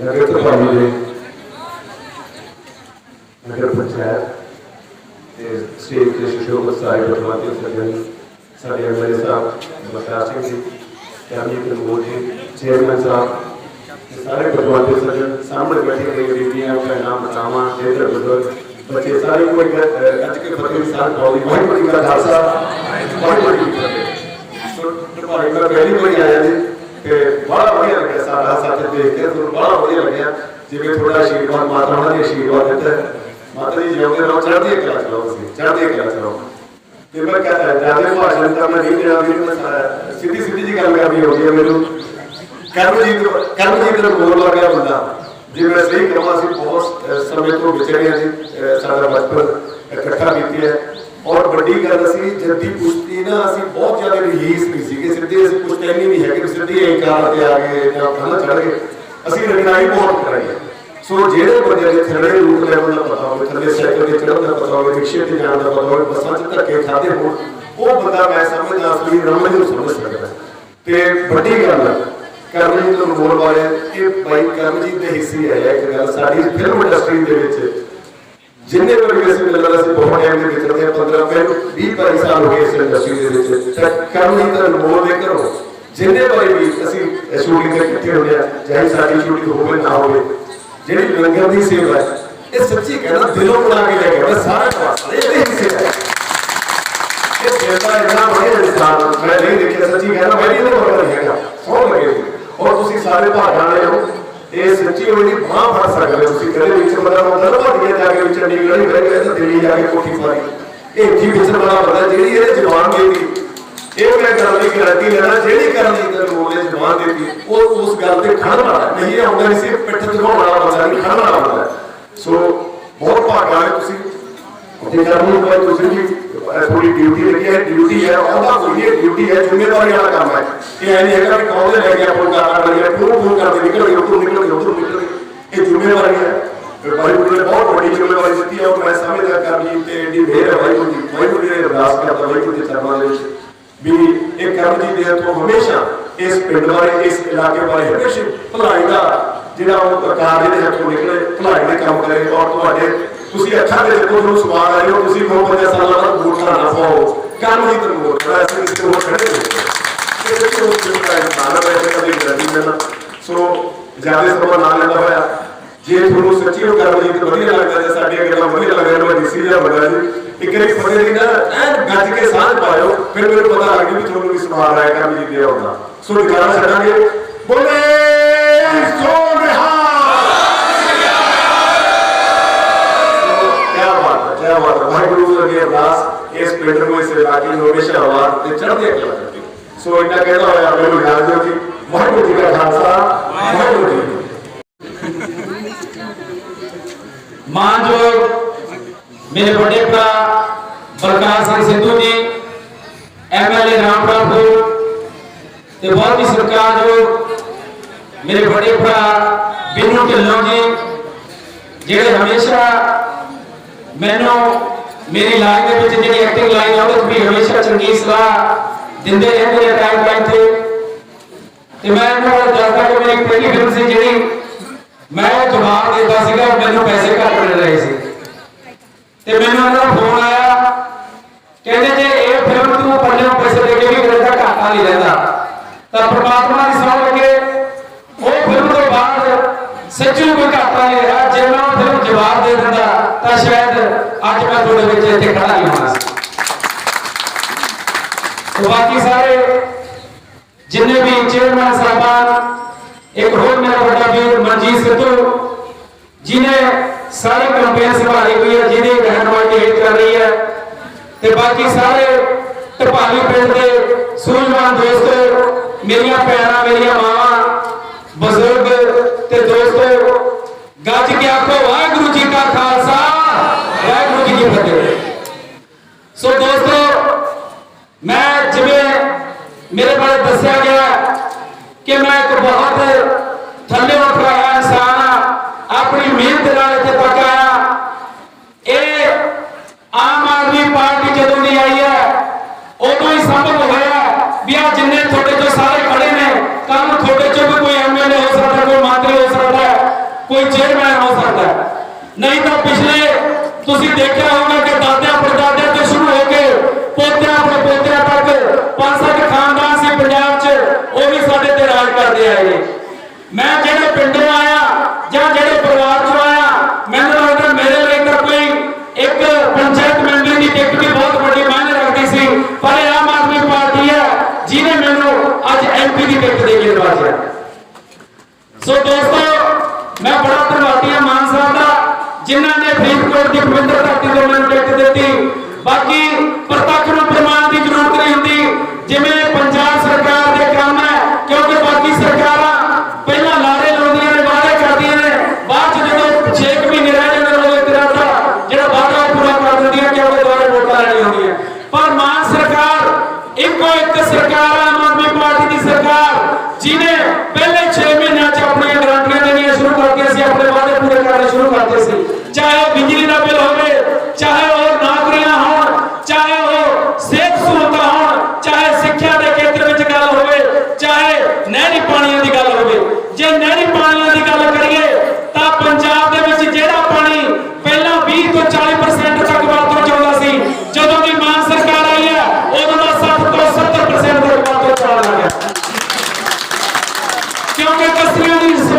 ਨਗਰ ਪ੍ਰਧਾਨ ਦੇ ਨਗਰ ਪੰਚਾਇਤ ਤੇ ਸਟੇਜ ਤੇ ਸ਼ੋਭਤ ਸਾਹਿਬ ਬਦਮਾਤੀ ਸੱਜਣ ਸਾਡੇ ਐਮਐਲਏ ਸਾਹਿਬ ਬਖਤਾਰ ਸਿੰਘ ਜੀ ਕੈਬਨਿਟ ਕਨਵੋਰ ਜੀ ਚੇਅਰਮੈਨ ਸਾਹਿਬ ਤੇ ਸਾਰੇ ਬਦਮਾਤੀ ਸੱਜਣ ਸਾਹਮਣੇ ਬੈਠੇ ਹੋਏ ਬੀਬੀਆਂ ਭੈਣਾਂ ਮਾਤਾਵਾਂ ਜਿਹੜੇ ਬਜ਼ੁਰਗ ਬੱਚੇ ਸਾਰੇ ਕੋਈ ਅੱਜ ਕੇ ਫਤਿਹ ਸਾਹਿਬ ਬੋਲੀ ਬਹੁਤ ਬੜੀ ਗੱਲ ਖਾਲਸਾ ਬਹੁਤ ਬੜੀ ਫਤਿਹ ਸੋ ਤੁਹਾਡੇ ਨਾਲ ਪਹਿਲੀ ਵਾਰੀ ਆਇਆ ਜੀ ਤੇ ਬੜਾ ਵਧੀਆ ਲੱਗਿਆ ਸਾਡਾ ਸਾਥ ਦੇਖ ਕੇ ਤੁਹਾਨੂੰ ਬੜਾ ਵਧੀਆ ਲੱਗਿਆ ਜਿਵੇਂ ਥੋੜਾ ਆਸ਼ੀਰਵਾਦ ਮਾਤਾ ਉਹਨਾਂ ਨੇ ਆਸ਼ੀਰਵਾਦ ਦਿੱਤਾ ਹੈ। ਮਾਤਾ ਜੀ ਜਿਉਂਦੇ ਰਹੋ ਚੜ੍ਹਦੀ ਕਲਾ ਚ ਰਹੋ ਤੁਸੀਂ ਚੜ੍ਹਦੀ ਕਲਾ ਚ ਰਹੋ ਤੇ ਮੈਂ ਕਹਤਾ ਜ਼ਿਆਦਾ ਭਾਸ਼ਣ ਤਾਂ ਮੈਂ ਨਹੀਂ ਦੇਣਾ ਮੈਨੂੰ ਮੈਂ ਸਾਰਾ- ਸਿੱਧੀ ਸਿੱਧੀ ਜੀ ਗੱਲ ਕਰਨੀ ਹੋਣੀ ਹੈ ਮੈਨੂੰ ਕਰਮਜੀਤ ਕਰਮਜੀਤ ਦਾ ਬੋਲ ਲੱਗਿਆ ਬੰਦਾ ਜੇ ਮੈਂ ਸਹੀ ਕਹਾਂ ਸੀ ਬਹੁਤ ਅਹ, ਸਮੇਂ ਤੋਂ ਵਿਚਰੇ ਹਾਂ ਜੀ ਅਹ, ਸਾਡਾ ਬਚਪਨ ਇਕੱਠਾ ਬੀਤਿਆ ਹੈ। ਔਰ ਵੱਡੀ ਗੱਲ ਅਸੀਂ ਜੱਦੀ ਕੁਸ਼ਤੀ ਨਾ ਅਸੀਂ ਬਹੁਤ ਜ਼ਿਆਦਾ ਰਿਲੀਜ਼ ਨਹੀਂ ਸੀਗੇ। ਸਿੱਧੇ ਅਸੀਂ ਕੁਸ਼ਤੈਨੀ ਨਹੀਂ ਹੈਗੇ, ਸਿੱਧੇ ਏਕਾਰ ਤੇ ਆ ਗਏ ਜਾਂ ਖਾਣਾ ਚੜ ਗਏ। ਅਸੀਂ ਰਗਨਾਈ ਬਹੁਤ ਕਰਾਈ ਸੋ ਜਿਹੜੇ ਬੰਦੇ ਦੇ ਥੱਲੇ ਰੂਟ ਲੈਵਲ ਦਾ ਪਤਾ ਹੋਵੇ, ਥੱਲੇ ਸਾਈਕਲ ਤੇ ਚੜ੍ਹਨ ਦਾ ਪਤਾ ਹੋਵੇ, ਰਿਕਸ਼ੇ ਤੇ ਜਾਣ ਦਾ ਪਤਾ ਹੋਵੇ, ਬੱਸਾਂ 'ਚ ਧੱਕੇ ਖਾਦੇ ਹੋਣ, ਉਹ ਬੰਦਾ ਮੈਂ ਸਮਝਦਾ ਅਸਲੀ ਰਮਜ ਨੂੰ ਸਮਝ ਸਕਦਾ ਤੇ ਵੱਡੀ ਗੱਲ ਹੈ ਕਰਮਜੀਤ ਨੂੰ ਬੋਲ ਵਾਲੇ ਇਹ ਬਾਈ ਕਰਮਜੀਤ ਦੇ ਹਿੱਸੇ ਹੈ ਇੱਕ ਗੱਲ। ਸਾਡੀ ਫਿਲਮ ਇੰਡਸਟਰੀ ਦੇ ਵਿੱਚ ਜਿੰਨੇ ਵਾਰ ਵੀ ਅਸੀਂ ਮਿਲਣਾ ਅਸੀਂ ਬਹੁਤ ਟਾਈਮ ਦੇ ਵਿਚਰਦੇ ਹਾਂ 15 ਮੈਨੂੰ 20 22 ਸਾਲ ਹੋ ਗਏ ਇਸ ਇੰਡਸਟਰੀ ਦੇ ਵਿੱਚ। ਤਾਂ ਕਰਮਜੀਤ ਦਾ ਅਨਮੋਲ ਦੇ ਕਰੋ ਜਿੰਨੇ ਵਾਰੀ ਵੀ ਅਸੀਂ ਸ਼ੂਟਿੰਗ ਤੇ ਇਕੱਠੇ ਹੁੰਦੇ ਆ ਚਾਹੇ ਸਾਡੀ ਸ਼ੂਟਿੰਗ ਹੋਵੇ, ਨਾ ਹੋਵੇ, ਜਿਹੜੀ ਲੰਗਰ ਦੀ ਸੇਵਾ ਹੈ, ਇਹ ਸੱਚੀ ਕਹਿੰਦਾ ਦਿਲੋਂ ਬਣਾ ਕੇ ਲੈ ਕੇ ਆਉਂਦਾ ਸਾਰਾ ਪਾਸ ਇਹਦੇ ਹਿੱਸੇ ਹੈ। ਇਹ ਸੇਵਾ ਇੰਨਾ ਵਧੀਆ ਇਨਸਾਨ, ਮੈਂ ਨਹੀਂ ਦੇਖਿਆ, ਸੱਚੀ ਕਹਿੰਦਾ ਮੈਂ ਨਹੀਂ ਇਹਦੇ ਮਗਰ ਹੈਗਾ ਲੱਗੇ ਔਰ ਤੁਸੀਂ ਸਾਰੇ ਭਾਗਾਂ ਵਾਲੇ ਹੋ, ਇਹ ਸੱਚੀ ਹੋਈ ਦੀ ਬਾਹ ਫੜ ਸਕਦੇ ਹੋ, ਤੁਸੀਂ ਕਦੇ ਵਿੱਚ ਬੰਦਾ ਹੁੰਦਾ ਨਾ ਭਾਗੀਆਂ ਕੇ ਵਿੱਚ ਚੰਡੀਗੜ੍ਹ ਹੀ ਬਹਿ ਗਏ ਤਾਂ ਦਿੱਲੀ ਜਾ ਕੇ ਕੋਠੀ ਪਾਈ ਇਹ ਇੱਥੇ ਵਿਚਰ ਵਾਲਾ ਬੰਦਾ ਜਿਹੜੀ ਇਹਦੇ ਜ਼ਬਾਨ ਦੇਤੀ ਇਹ ਮੈਂ ਕਰਨ ਦੀ ਗਾਰੰਟੀ ਲੈਣਾ ਜਿਹੜੀ ਕਰਨ ਦੀ ਤੇ ਬੋਲੇ ਜ਼ਬਾਨ ਦੇਤੀ ਉਹ ਉਸ ਗੱਲ ਤੇ ਖੜਨ ਵਾਲਾ ਨਹੀਂ ਇਹ ਆਉਂਦਾ ਨਹੀਂ ਸੀ ਪਿੱਠ ਦਿਖਾਉਣ ਵਾਲਾ ਬੰਦਾ ਨਹੀਂ ਖੜਨ ਵਾਲਾ ਬੰਦਾ ਸੋ ਬਹੁਤ ਭਾਗਾਂ ਵਾਲੇ ਤੁਸੀਂ ਤੇ ਕਰਨੀ ਕੋਈ ਤੁਸੀਂ ਵੀ ਥੋੜੀ ਡਿਊਟੀ ਲੱਗੀ ਹੈ ਡਿਊਟੀ ਹੈ ਉਹਦਾ ਕੋਈ ਇਹ ਡਿਊਟੀ ਹੈ ਜ਼ਿੰਮੇਵਾਰੀ ਵਾਲਾ ਕੰਮ ਹੈ ਇਹ ਐ ਨਹੀਂ ਹੈਗਾ ਕਿ ਕੌਣ ਦੇ ਲੈ ਗਿਆ ਫੋਨ ਕਰਨਾ ਲੱਗਿਆ ਫੋਨ ਫੋਨ ਕਰਦੇ ਨਿਕਲ ਗਏ ਉੱਧਰ ਨਿਕਲ ਗਏ ਉੱਧਰ ਨਿਕਲ ਗਏ ਇਹ ਜ਼ਿੰਮੇਵਾਰੀ ਹੈ ਤੇ ਵਾਹਿਗੁਰੂ ਨੇ ਬਹੁਤ ਵੱਡੀ ਜ਼ਿੰਮੇਵਾਰੀ ਦਿੱਤੀ ਹੈ। ਔਰ ਮੈਂ ਸਮਝਦਾ ਕਰਨੀ ਤੇ ਏਡੀ ਮਿਹਰ ਹੈ ਵਾਹਿਗੁਰੂ ਦੀ। ਵਾਹਿਗੁਰੂ ਨੇ ਅਰਦਾਸ ਕਰਦਾ ਵਾਹਿਗੁਰੂ ਦੇ ਚਰਨਾਂ ਦੇ ਵਿੱਚ ਵੀ ਇਹ ਕਰਮ ਜੀ ਦੇ ਹੱਥੋਂ ਹਮੇਸ਼ਾ ਇਸ ਪਿੰਡ ਬਾਰੇ ਇਸ ਇਲਾਕੇ ਬਾਰੇ ਹਮੇਸ਼ਾ ਭਲਾਈ ਦਾ ਜਿਹੜਾ ਉਹ ਪ੍ਰਕਾਰ ਦੇ ਹੱਥੋਂ ਨਿਕਲੇ, ਭਲਾਈ ਦੇ ਕੰਮ ਕਰੇ। ਔਰ ਤੁਹਾਡੇ, ਤੁਸੀਂ ਅੱਛਾ ਦੇ ਦੇਖੋ ਤੁਹਾਨੂੰ ਸਵਾਲ ਆਏ ਹੋ। ਤੁਸੀਂ ਬਹੁਤ ਪੰਜਾਂ ਸਾਲਾਂ ਬਾਅਦ ਵੋਟ ਨਾ ਪਾਓ। ਕੰਮ ਹੀ ਤੁਹਾਨੂੰ ਵੋਟ ਦਾ ਅਸੀਂ ਇਸ ਤੋਂ ਖੜੇ ਹੋ ਇਹ ਦੇਖੋ ਜਿਹੜਾ ਇਨਸਾਨ ਹੈ ਵੈਸੇ ਕਦੇ ਗਰੰਟੀ ਮਿਲਣਾ ਸੋ ਜ਼ਿਆਦਾ ਸਮਾਂ ਨਾ ਲੈਂਦਾ ਹੋਇਆ। ਜੇ ਤੁਹਾਨੂੰ ਸੱਚੀ ਉਹ ਕਰਮ ਜੀ ਵਧੀਆ ਲੱਗਦਾ ਜੇ ਸਾਡੀਆਂ ਗੱਲਾਂ ਵਧੀਆ ਲੱਗਦੀਆਂ, ਮੈਂ ਡੀਸੀ ਜਿਹਾ ਬਣਾ ਜੀ। ਇੱਕ ਵਾਰੀ ਫੜੇ ਦੀ ਨਾ ਐਨ ਗੱਜ ਕੇ ਸਾਹ ਪਾਇਓ, ਫਿਰ ਮੈਨੂੰ ਪਤਾ ਲੱਗ ਗਿਆ ਵੀ ਤੁਹਾਨੂੰ ਵੀ ਸਵਾਲ ਆਇਆ ਕਰਮ ਜੀ ਦੇ ਆਉਣਾ ਸੋ ਦੁਬਾਰਾ ਛੱਡਾਂਗੇ। ਬੋਲੇ ਸੋ ਨਿਹਾਲ ਕਿਆ ਬਾਤ ਹੈ, ਕਿਆ ਬਾਤ ਹੈ। ਵਾਹਿਗੁਰੂ ਜੀ ਦੀ ਅਰਦਾਸ, ਇਸ ਪਿੰਡ ਨੂੰ ਇਸ ਇਲਾਕੇ ਨੂੰ ਹਮੇਸ਼ਾ ਆਵਾਜ਼ ਤੇ ਚੜ੍ਹਦੀ ਕਲਾ ਰੱਖੇ ਸੋ ਇੰਨਾ ਕਹਿੰਦਾ ਹੋਇਆ ਮੈਨੂੰ ਯਾਦ ਦਿਓ ਵਾਹਿਗੁਰੂ ਜੀ ਕਾ ਖਾਲਸਾ, ਵਾਹਿਗੁਰੂ ਜੀ ਮਾਨਯੋਗ ਮੇਰੇ ਵੱਡੇ ਭਰਾ ਬਲਕਾਰ ਸਿੰਘ ਸਿੱਧੂ ਜੀ ਐਮਐਲਏ ਰਾਮਪੁਰ ਤੇ ਬਹੁਤ ਹੀ ਸਤਿਕਾਰਯੋਗ ਮੇਰੇ ਵੱਡੇ ਭਰਾ ਬਿੰਨੂ ਢਿੱਲੋਂ ਜੀ, ਜਿਹੜੇ ਹਮੇਸ਼ਾ ਮੈਨੂੰ ਮੇਰੀ ਲਾਈਨ ਦੇ ਵਿੱਚ ਜਿਹੜੀ ਐਕਟਿੰਗ ਲਾਈਨ ਆ, ਉਹਦੇ ਵੀ ਹਮੇਸ਼ਾ ਚੰਗੀ ਸਲਾਹ ਦਿੰਦੇ ਰਹਿੰਦੇ ਆ ਟਾਈਮ ਟਾਈਮ ਤੇ। ਤੇ ਮੈਂ ਇਹਨਾਂ ਨੂੰ ਦੱਸਦਾ ਕਿ ਮੇਰੀ ਪਹਿਲੀ ਫਿਲਮ ਸੀ ਜਿਹੜੀ ਮੈਂ ਜਵਾਬ ਦਿੱਤਾ ਸੀਗਾ ਮੈਨੂੰ ਪੈਸੇ ਘੱਟ ਮਿਲ ਰਹੇ ਸੀ। ਤੇ ਮੈਨੂੰ ਉਹਨਾਂ ਦਾ ਫੋਨ ਆਇਆ, ਕਹਿੰਦੇ ਜੇ ਇਹ ਫਿਲਮ ਤੂੰ ਪੱਲਿਓਂ ਪੈਸੇ ਦੇ ਕੇ ਵੀ ਕਰਦਾ ਘਾਟਾ ਨਹੀਂ ਰਹਿੰਦਾ। ਤਾਂ ਪ੍ਰਮਾਤਮਾ ਦੀ ਸੌਂ ਲੱਗੇ, ਉਹ ਫਿਲਮ ਤੋਂ ਬਾਅਦ ਸੱਚੀ ਕੋਈ ਘਾਟਾ ਨਹੀਂ ਰਿਹਾ। ਜੇ ਮੈਂ ਉਹ ਫਿਲਮ ਜਵਾਬ ਦੇ ਦਿੰਦਾ, ਤਾਂ ਸ਼ਾਇਦ ਅੱਜ ਮੈਂ ਤੁਹਾਡੇ ਵਿੱਚ ਇੱਥੇ ਖੜਾ ਨਹੀਂ ਹੋਣਾ ਸੀ ਬਾਕੀ ਸਾਰੇ ਜਿੰਨੇ ਵੀ ਚੇਅਰਮੈਨ ਸਾਹਿਬਾਨ, ਇੱਕ ਹੋਰ ਮੇਰਾ ਵੱਡਾ ਮਨਜੀਤ ਸਿੱਧੂ ਜਿਨੇ ਸਾਰੀ ਕੈਂਪੇਨ ਸੰਭਾਲੀ ਹੋਈ ਹੈ, ਜਿਹਦੀ ਰਹਿਨਮਾਈ ਹੇਠ ਕਰ ਰਹੀ ਹੈ। ਤੇ ਬਾਕੀ ਸਾਰੇ ਟਪਾਲੀ ਪਿੰਡ ਦੇ ਸੂਝਵਾਨ ਦੋਸਤੋ, ਮੇਰੀਆਂ ਭੈਣਾਂ, ਮੇਰੀਆਂ ਮਾਂ ਚੇਅਰਮੈਨ ਹੋ ਸਕਦਾ ਨਹੀਂ ਤਾਂ ਪਿਛਲੇ ਤੁਸੀਂ ਦੇਖਿਆ ਹੋਵੇਗਾ ਕਿ ਦਾਦਿਆਂ ਪੜਦਾਦਿਆਂ ਤੋਂ ਸ਼ੁਰੂ ਹੋ ਕੇ ਪੋਤਿਆਂ ਆਪਣੇ ਪੋਤਿਆਂ ਤੱਕ ਪੰਜ ਸੱਤ ਖਾਨਦਾਨ ਸੀ ਪੰਜਾਬ 'ਚ, ਉਹ ਵੀ ਸਾਡੇ ਤੇ ਰਾਜ ਕਰਦੇ ਆਏ ਮੈਂ ਜਿਹੜੇ ਪਿੰਡੋਂ ਆਇਆ ਜਾਂ ਜਿਹੜੇ ਪਰਿਵਾਰ 'ਚੋਂ ਆਇਆ, ਮੈਨੂੰ ਲੱਗਦਾ ਮੇਰੇ ਲਈ ਤਾਂ ਕੋਈ ਇੱਕ ਪੰਚਾਇਤ ਮੈਂਬਰ ਦੀ ਟਿਕਟ ਵੀ ਬਹੁਤ ਵੱਡੀ ਮਾਇਨੇ ਰੱਖਦੀ ਸੀ, ਪਰ ਇਹ ਆਮ ਆਦਮੀ ਪਾਰਟੀ ਹੈ, ਜਿਹਨੇ ਮੈਨੂੰ ਅੱਜ ਐਮਪੀ ਦੀ ਟਿਕਟ ਦੇ ਕੇ ਨਵਾਜਿਆ ਸੋ ਦੋਸਤੋ ਜਿਨ੍ਹਾਂ ਨੇ ਫਰੀਦਕੋਟ ਦੀ ਪਵਿੱਤਰ ਧਰਤੀ ਤੋਂ ਉਹਨਾਂ ਨੂੰ ਦਿੱਤੀ। ਬਾਕੀ ਪ੍ਰਤੱਖ ਨੂੰ ਪ੍ਰਮਾਣ ਦੀ ਜ਼ਰੂਰਤ ਨਹੀਂ ਹੁੰਦੀ। ਜਿਵੇਂ ਪੰਜਾਬ ਸਰਕਾਰ ਦੇ ਕੰਮ ਹੈ, ਕਿਉਂਕਿ ਬਾਕੀ ਸਰਕਾਰਾਂ ਪਹਿਲਾਂ ਲਾਰੇ ਲਾਉਂਦੀਆਂ ਨੇ, ਵਾਅਦੇ ਕਰਦੀਆਂ ਨੇ। ਬਾਅਦ ਚ ਜਦੋਂ 6 ਮਹੀਨੇ ਰਹਿ ਜਾਂਦੇ ਨੇ ਉਹਦੇ ਤੇਰਾ ਜਿਹੜਾ ਵਾਅਦਾ ਪੂਰਾ ਕਰ ਦਿੰਦੀਆਂ ਕਿਉਂਕਿ ਦੁਆਰੇ ਵੋਟਾਂ ਲੈਣੀ ਹੁੰਦੀਆਂ। ਪਰ ਮਾਨ ਸਰਕਾਰ, ਇੱਕੋ ਇੱਕ ਸਰਕਾਰ ਆਮ ਆਦਮੀ ਪਾਰਟੀ ਦੀ ਸਰਕਾਰ, ਜਿਹਨੇ que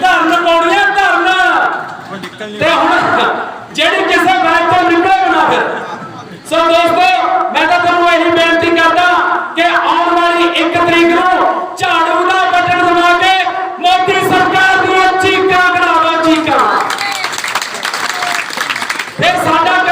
ਧਰਨ ਪਾਉਣੀ ਹੈ ਧਰਨ ਤੇ ਹੁਣ ਜਿਹੜੀ ਕਿਸੇ ਮੈਚ ਤੋਂ ਨਿਕਲੇ ਨਾ ਫਿਰ ਸੋ ਦੋਸਤੋ, ਮੈਂ ਤਾਂ ਤੁਹਾਨੂੰ ਇਹੀ ਬੇਨਤੀ ਕਰਦਾ ਕਿ ਆਉਣ ਵਾਲੀ 1 ਤਰੀਕ ਨੂੰ ਝਾੜੂ ਦਾ ਬਟਨ ਦਬਾ ਕੇ ਮੋਦੀ ਸਰਕਾਰ ਦੀਆਂ ਚੀਕਾਂ ਕਰਾਵਾ, ਚੀਕਾਂ। ਫਿਰ ਸਾਡਾ